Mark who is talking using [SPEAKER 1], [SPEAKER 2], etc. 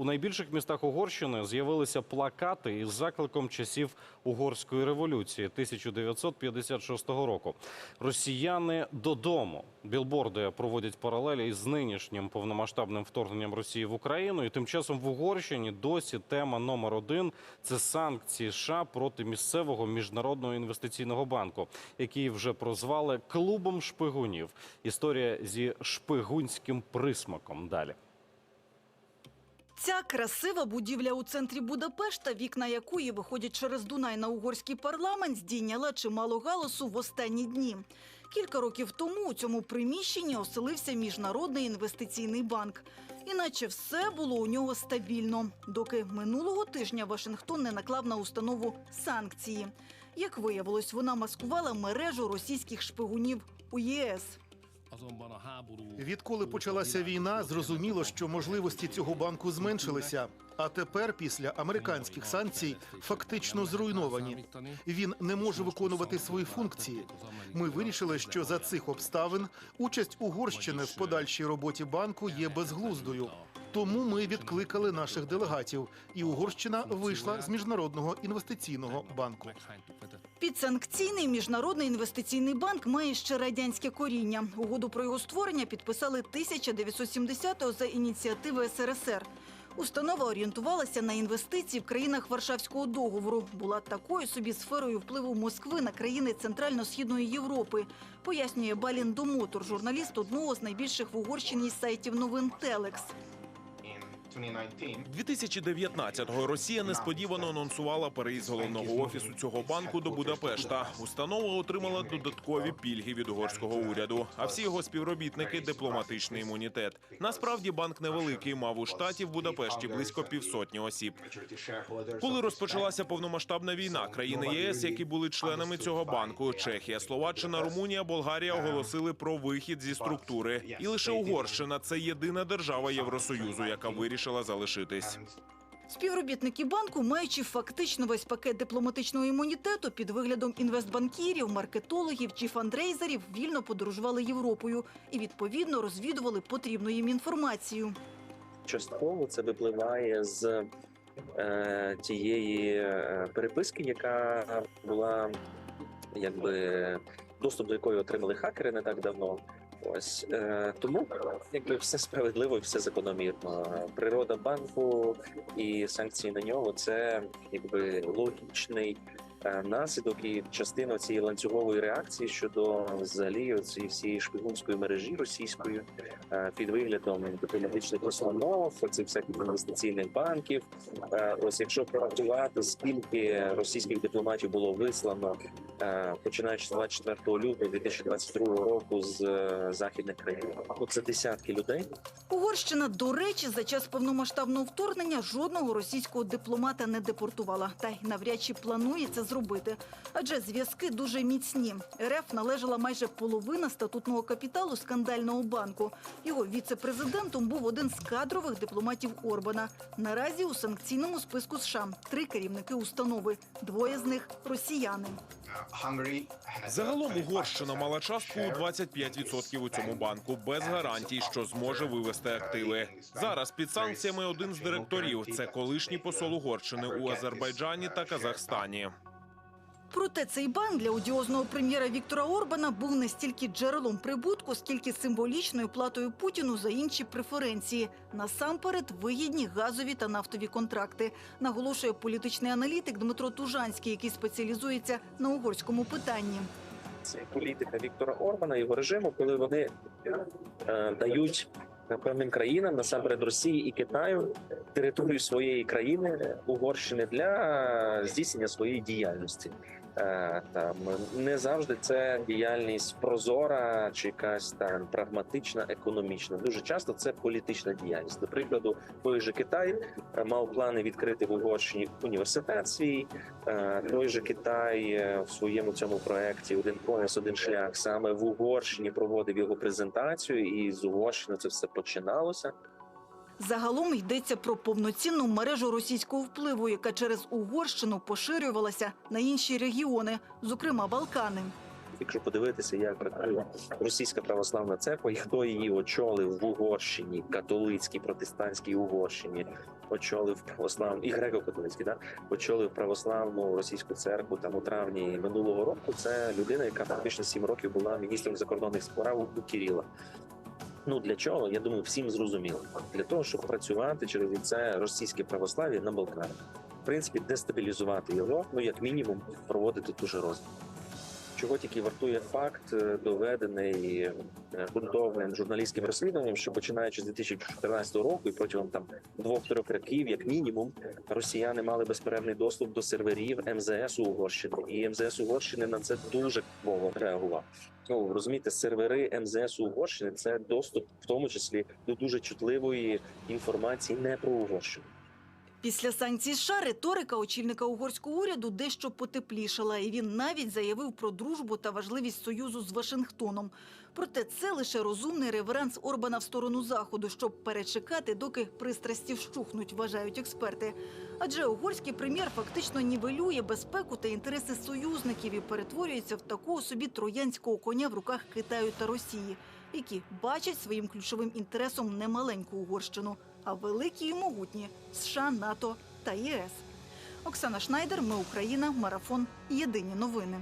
[SPEAKER 1] У найбільших містах Угорщини з'явилися плакати із закликом часів угорської революції 1956 року. Росіяни додому. Білборди проводять паралелі із нинішнім повномасштабним вторгненням Росії в Україну. І тим часом в Угорщині досі тема номер один це санкції США проти місцевого міжнародного інвестиційного банку, який вже прозвали клубом шпигунів. Історія зі шпигунським присмаком. Далі.
[SPEAKER 2] Ця красива будівля у центрі Будапешта, вікна якої виходять через Дунай на угорський парламент, здійняла чимало галасу в останні дні. Кілька років тому у цьому приміщенні оселився міжнародний інвестиційний банк. Іначе все було у нього стабільно, доки минулого тижня Вашингтон не наклав на установу санкції. Як виявилось, вона маскувала мережу російських шпигунів у ЄС.
[SPEAKER 3] Відколи почалася війна, зрозуміло, що можливості цього банку зменшилися. А тепер, після американських санкцій, фактично зруйновані. Він не може виконувати свої функції. Ми вирішили, що за цих обставин участь Угорщини в подальшій роботі банку є безглуздою. Тому ми відкликали наших делегатів, і Угорщина вийшла з міжнародного інвестиційного банку.
[SPEAKER 2] Підсанкційний міжнародний інвестиційний банк має ще радянське коріння. Угоду про його створення підписали 1970-го за ініціативи СРСР. Установа орієнтувалася на інвестиції в країнах Варшавського договору. Була такою собі сферою впливу Москви на країни Центрально-східної Європи. Пояснює Балін Домотор, журналіст одного з найбільших в Угорщині сайтів новин Телекс.
[SPEAKER 4] 2019-го Росія несподівано анонсувала переїзд головного офісу цього банку до Будапешта. Установа отримала додаткові пільги від угорського уряду. А всі його співробітники дипломатичний імунітет. Насправді банк невеликий, мав у штаті в Будапешті близько півсотні осіб. Коли розпочалася повномасштабна війна, країни ЄС, які були членами цього банку, Чехія, Словаччина, Румунія, Болгарія оголосили про вихід зі структури. І лише Угорщина це єдина держава Євросоюзу, яка вирішила залишитись.
[SPEAKER 2] Співробітники банку, маючи фактично весь пакет дипломатичного імунітету під виглядом інвестбанкірів, маркетологів чи фандрейзерів, вільно подорожували Європою і відповідно розвідували потрібну їм інформацію.
[SPEAKER 5] частково це випливає з е, тієї е, переписки, яка була якби доступ до якої отримали хакери не так давно. Ось е, тому якби все справедливо і все закономірно. Природа банку і санкції на нього це якби логічний наслідок і частина цієї ланцюгової реакції щодо взагалі цієї всієї шпигунської мережі російської е, під виглядом дипломатичних установ, цих всяких інвестиційних банків. Е, Ось якщо порахувати, скільки російських дипломатів було вислано, е, починаючи з 24 лютого 2022 року з е, західних країн, ну, це десятки людей.
[SPEAKER 2] Угорщина, до речі, за час повномасштабного вторгнення жодного російського дипломата не депортувала, та й навряд чи планує це зробити. Адже зв'язки дуже міцні. РФ належала майже половина статутного капіталу скандального банку. Його віце-президентом був один з кадрових дипломатів Орбана. Наразі у санкційному списку США три керівники установи. Двоє з них росіяни.
[SPEAKER 4] Загалом Угорщина мала частку у 25% у цьому банку без гарантій, що зможе вивести активи. Зараз під санкціями один з директорів це колишній посол Угорщини у Азербайджані та Казахстані.
[SPEAKER 2] Проте цей банк для одіозного прем'єра Віктора Орбана був не стільки джерелом прибутку, скільки символічною платою Путіну за інші преференції. Насамперед вигідні газові та нафтові контракти, наголошує політичний аналітик Дмитро Тужанський, який спеціалізується на угорському питанні.
[SPEAKER 5] Це політика Віктора Орбана його режиму, коли вони е, дають певним країнам, насамперед Росії і Китаю, територію своєї країни Угорщини для здійснення своєї діяльності. Е, там не завжди це діяльність прозора чи якась там прагматична, економічна. Дуже часто це політична діяльність. До прикладу, той же Китай е, мав плани відкрити в Угорщині університет свій. Е, Той же Китай в своєму цьому проекті один пояс, один шлях саме в Угорщині проводив його презентацію, і з Угорщини це все починалося.
[SPEAKER 2] Загалом йдеться про повноцінну мережу російського впливу, яка через Угорщину поширювалася на інші регіони, зокрема Балкани.
[SPEAKER 5] якщо подивитися, як працює російська православна церква, і хто її очолив в Угорщині, католицькій, протестантській Угорщині, очолив православну і греко-католицький, да? очолив православну російську церкву там у травні минулого року. Це людина, яка фактично 7 років була міністром закордонних справ у Кіріла. Ну для чого? Я думаю, всім зрозуміло. Для того, щоб працювати через це російське православ'я на Балканах. В принципі, дестабілізувати його, ну як мінімум, проводити ту же розвідку. Чого тільки вартує факт, е, доведений е, ґрунтовним журналістським розслідуванням, що починаючи з 2014 року і протягом там двох-трьох років, як мінімум, росіяни мали безперервний доступ до серверів МЗС Угорщини, і МЗС Угорщини на це дуже квово реагував. Ну розумієте, сервери МЗС Угорщини це доступ, в тому числі до дуже чутливої інформації не про Угорщину.
[SPEAKER 2] Після санкцій США риторика очільника угорського уряду дещо потеплішала, і він навіть заявив про дружбу та важливість союзу з Вашингтоном. Проте це лише розумний реверанс Орбана в сторону заходу, щоб перечекати, доки пристрасті вщухнуть, вважають експерти. Адже угорський прем'єр фактично нівелює безпеку та інтереси союзників і перетворюється в такого собі троянського коня в руках Китаю та Росії, які бачать своїм ключовим інтересом не маленьку Угорщину, а великі і могутні США, НАТО та ЄС. Оксана Шнайдер, Ми Україна, марафон. Єдині новини.